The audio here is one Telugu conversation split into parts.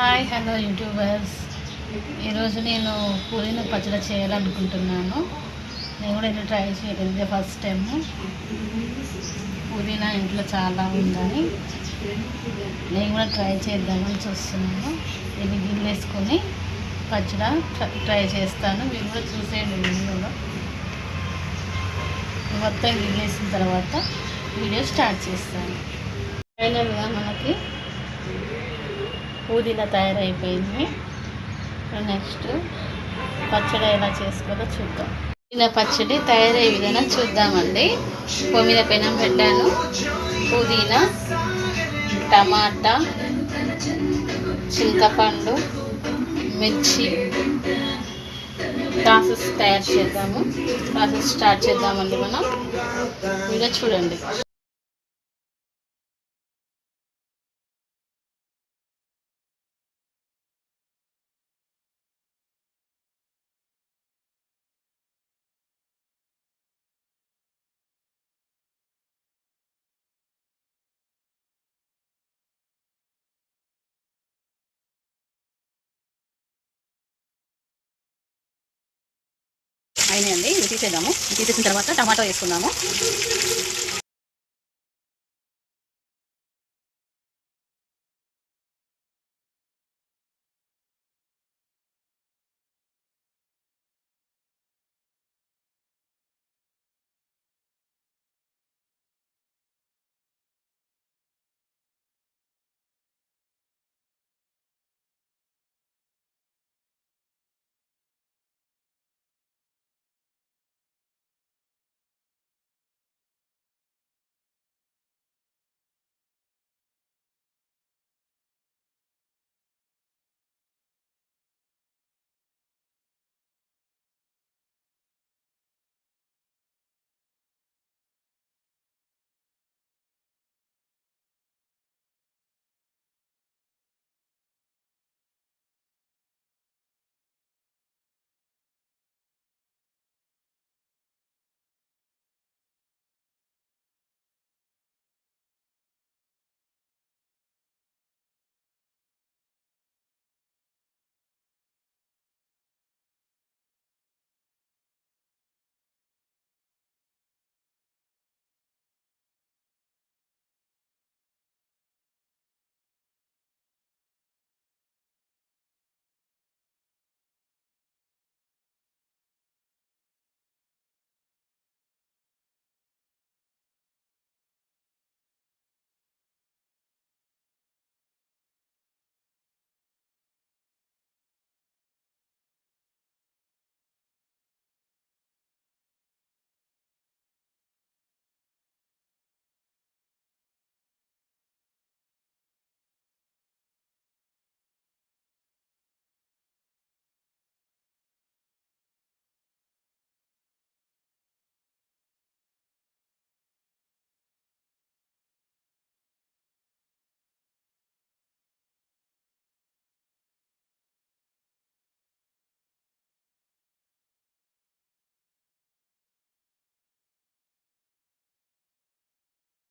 Hi hello YouTubers. ఈరోజు నేను పుదీనా పచ్చడి చేయాలనుకుంటున్నాను. నేను కూడా ఇది ట్రై చేయలేదు. ఇదే ఫస్ట్ టైం పుదీనా ఇంట్లో చాలా ఉందని నేను కూడా ట్రై చేద్దామని చూస్తున్నాను. ఇది గిన్నె వేసుకొని పచ్చడి ట్రై చేస్తాను. మీరు కూడా చూసేయండి వీడియోలో. మొత్తం గిన్నె వేసిన తర్వాత వీడియో స్టార్ట్ చేస్తాను. ఫైనల్గా మనకి పుదీనా తయారైపోయింది. నెక్స్ట్ పచ్చడి ఎలా చేసుకోవాలో చూద్దాం. పుదీనా పచ్చడి తయారయ్యే విధానం చూద్దామండి. పొయ్యి మీద పెనం పెట్టాను. పుదీనా టమాటా చింతపండు మిర్చి ప్రాసెస్ తయారు చేద్దాము. ప్రాసెస్ స్టార్ట్ చేద్దామండి మనం. ఇలా చూడండి. అయినాయండి. ఇవి తీసేద్దాము. తీసేసిన తర్వాత టమాటో వేసుకుందాము.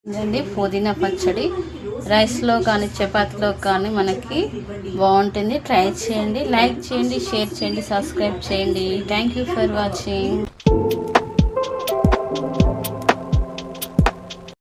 ఇదండి పుదీనా పచ్చడి రైస్లో కానీ చపాతీలో కానీ మనకి బాగుంటుంది. ట్రై చేయండి లైక్ చేయండి షేర్ చేయండి సబ్స్క్రైబ్ చేయండి. Thank you for watching